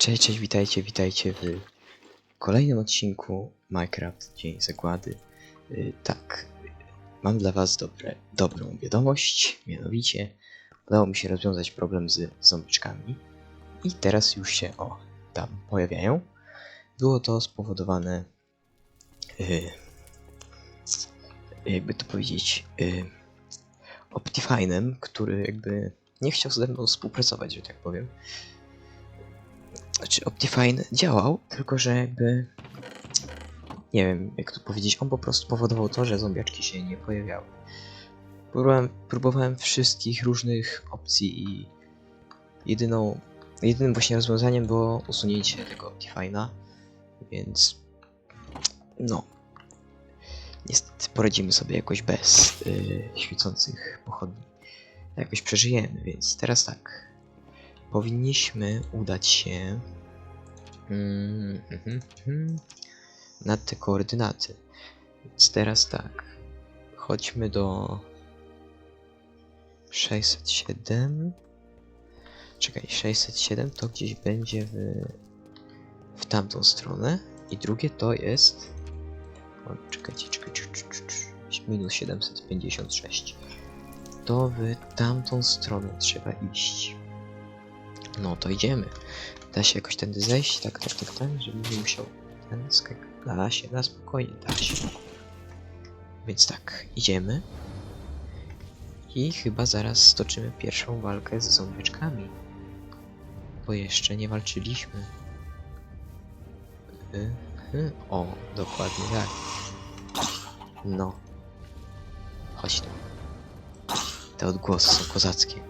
Cześć, cześć, witajcie, witajcie w kolejnym odcinku Minecraft Dzień Zagłady. Yy, tak, mam dla was dobre, dobrą wiadomość, mianowicie udało mi się rozwiązać problem z ząbeczkami i teraz już się, o, tam pojawiają. Było to spowodowane, yy, jakby to powiedzieć, yy, Optifine'em, który jakby nie chciał ze mną współpracować, że tak powiem znaczy Optifine działał, tylko że jakby nie wiem jak to powiedzieć, on po prostu powodował to, że zombiaczki się nie pojawiały. Próbowałem, próbowałem wszystkich różnych opcji i jedyną, jedynym właśnie rozwiązaniem było usunięcie tego Optifine'a, więc no niestety poradzimy sobie jakoś bez yy, świecących pochodni. Jakoś przeżyjemy, więc teraz tak powinniśmy udać się mm, mhm, mhm, na te koordynaty. Więc teraz tak. Chodźmy do 607. Czekaj, 607 to gdzieś będzie w, w tamtą stronę. I drugie to jest. O, czekajcie, czekajcie. Minus 756. To w tamtą stronę trzeba iść. No to idziemy. Da się jakoś tędy zejść? Tak, tak, tak, tak, żeby nie musiał ten skak. Da się, na spokojnie, da się. Więc tak, idziemy. I chyba zaraz stoczymy pierwszą walkę z zombieczkami. Bo jeszcze nie walczyliśmy. Y, y, O, dokładnie tak. No. Chodź tu. Te odgłosy są kozackie.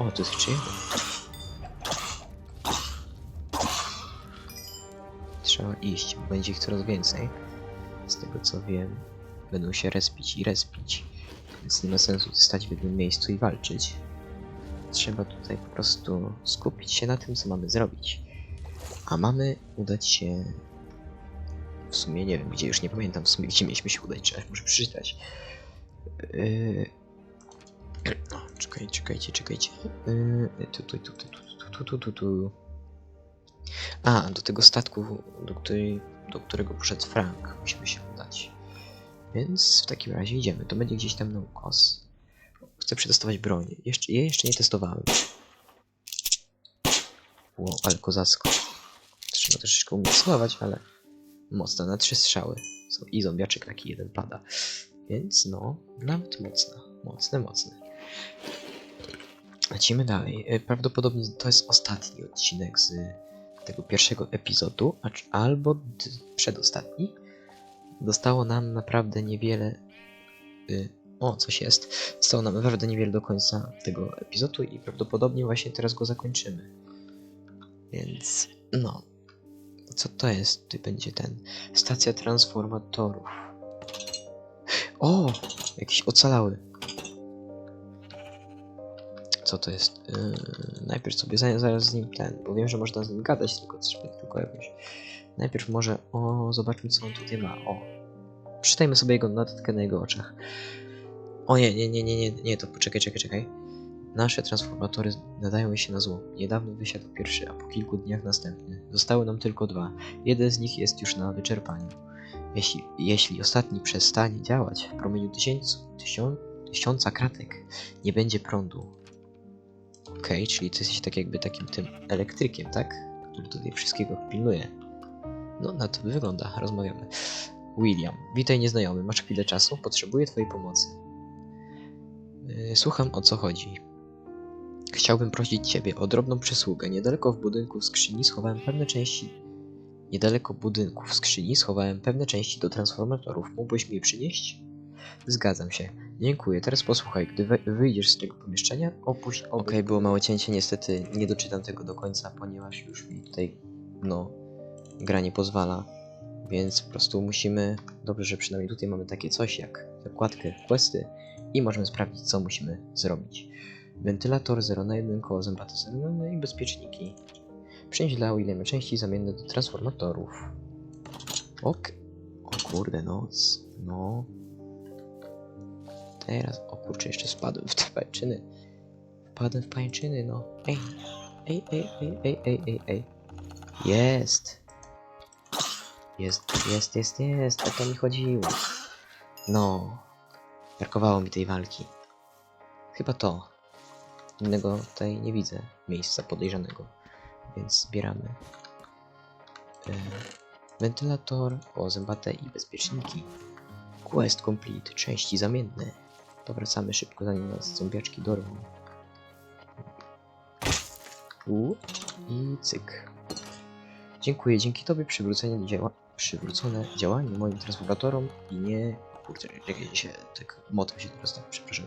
O, to jest jeszcze. Trzeba iść, bo będzie ich coraz więcej. Z tego co wiem, będą się respić i respić. Więc nie ma sensu stać w jednym miejscu i walczyć. Trzeba tutaj po prostu skupić się na tym, co mamy zrobić. A mamy udać się... W sumie nie wiem, gdzie, już nie pamiętam w sumie, gdzie mieliśmy się udać, trzeba może przeczytać. Yy... No, czekajcie, czekajcie, czekajcie. Yy, tutaj, tutaj, tutaj, tu, tu, tu, tu. A, do tego statku, do, której, do którego poszedł Frank, musimy się udać. Więc w takim razie idziemy. To będzie gdzieś tam na ukos. Chcę przetestować broń. Jeszcze, jej jeszcze nie testowałem. Ło, ale kozacko. Trzeba troszeczkę umysłować, ale mocna na trzy strzały. I zombiaczek taki jeden pada. Więc no, nawet mocna. Mocne, mocne. Lecimy dalej. E, Prawdopodobnie to jest ostatni odcinek z tego pierwszego epizodu, albo przedostatni. Zostało nam naprawdę niewiele. y, O, coś jest. Zostało nam naprawdę niewiele do końca tego epizodu i prawdopodobnie właśnie teraz go zakończymy. Więc no. Co to jest? Tu będzie ten. Stacja transformatorów. O! Jakiś ocalały. Co to jest? Yy, najpierw sobie za- zaraz z nim ten, bo wiem, że można z nim gadać, tylko trzeba tylko jakoś. Najpierw może, o, zobaczmy co on tutaj ma. O, przeczytajmy sobie jego notatkę na jego oczach. O nie, nie, nie, nie, nie, nie, to poczekaj, czekaj, czekaj. Nasze transformatory nadają się na zło. Niedawno wysiadł pierwszy, a po kilku dniach następny. Zostały nam tylko dwa. Jeden z nich jest już na wyczerpaniu. Jeśli, jeśli ostatni przestanie działać w promieniu tysięcy, tysiąc, tysiąca kratek, nie będzie prądu. Okej, czyli ty jesteś tak jakby takim tym elektrykiem, tak? Który tutaj wszystkiego pilnuje. No, na to wygląda. Rozmawiamy. William, witaj nieznajomy. Masz chwilę czasu? Potrzebuję twojej pomocy. Yy, słucham, o co chodzi. Chciałbym prosić ciebie o drobną przysługę. Niedaleko w budynku w skrzyni schowałem pewne części... Niedaleko budynku w skrzyni schowałem pewne części do transformatorów. Mógłbyś mi je przynieść? Zgadzam się. Dziękuję. Teraz posłuchaj, gdy wyjdziesz z tego pomieszczenia, opuść. Okej, było małe cięcie, niestety nie doczytam tego do końca, ponieważ już mi tutaj, no, gra nie pozwala. Więc po prostu musimy... Dobrze, że przynajmniej tutaj mamy takie coś jak zakładkę questy i możemy sprawdzić, co musimy zrobić. Wentylator 0 na 1, koło zębate 0 na 1 i bezpieczniki. Przynieść dla Williama części zamienne do transformatorów. Ok. O kurde, noc. No. Teraz, o kurczę, jeszcze spadłem w te pajęczyny. Wpadłem w pajęczyny, no. Ej. Ej, ej, ej, ej, ej, ej, ej. Jest. Jest, jest, jest, jest. O to mi chodziło. No. Brakowało mi tej walki. Chyba to. Innego tutaj nie widzę miejsca podejrzanego. Więc zbieramy. E, wentylator, o zębate i bezpieczniki. Quest complete, części zamienne. To wracamy szybko, zanim nas zombiaczki dorwą. U i cyk. Dziękuję, dzięki tobie przywrócenie działa przywrócone działanie moim transformatorom i nie... Kurczę, jak się tak motam się teraz, tak, przepraszam.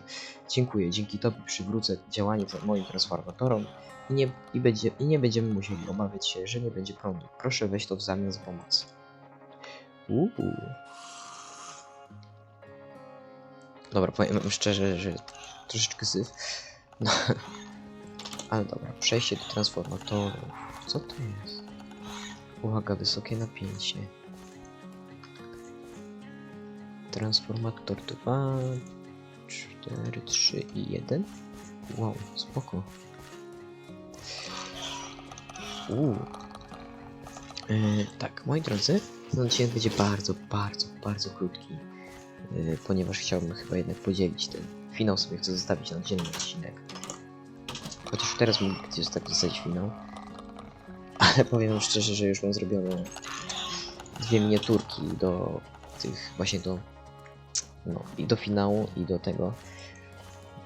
Dziękuję, dzięki tobie przywrócę działanie moim transformatorom i nie, i, będzie, i nie będziemy musieli obawiać się, że nie będzie prądu. Proszę weź to w zamian za pomoc. Uuu. Dobra, powiem szczerze, że troszeczkę syf. No. Ale dobra, przejście do transformatorów. Co to jest? Uwaga, wysokie napięcie. Transformator 2, 4, 3 i 1. Wow, spoko. Uuu. Yy, tak, moi drodzy, ten odcinek będzie bardzo, bardzo, bardzo krótki, ponieważ chciałbym chyba jednak podzielić ten finał sobie chcę zostawić na oddzielny odcinek. Chociaż teraz mógł gdzieś tak zostać finał. Ale powiem wam szczerze, że już mam zrobione dwie miniaturki do tych właśnie do no i do finału i do tego.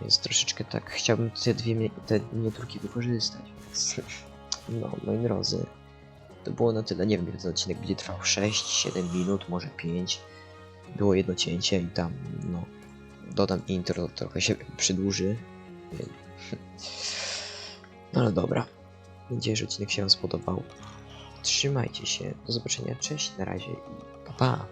Więc troszeczkę tak chciałbym te dwie te miniaturki wykorzystać. No, moi drodzy, to było na tyle. Nie wiem, ile ten odcinek będzie trwał. 6-7 minut, może 5. Było jedno cięcie i tam, no, dodam intro, trochę się przedłuży. No ale dobra. Mam nadzieję, że odcinek się Wam spodobał. Trzymajcie się. Do zobaczenia. Cześć, na razie i pa pa.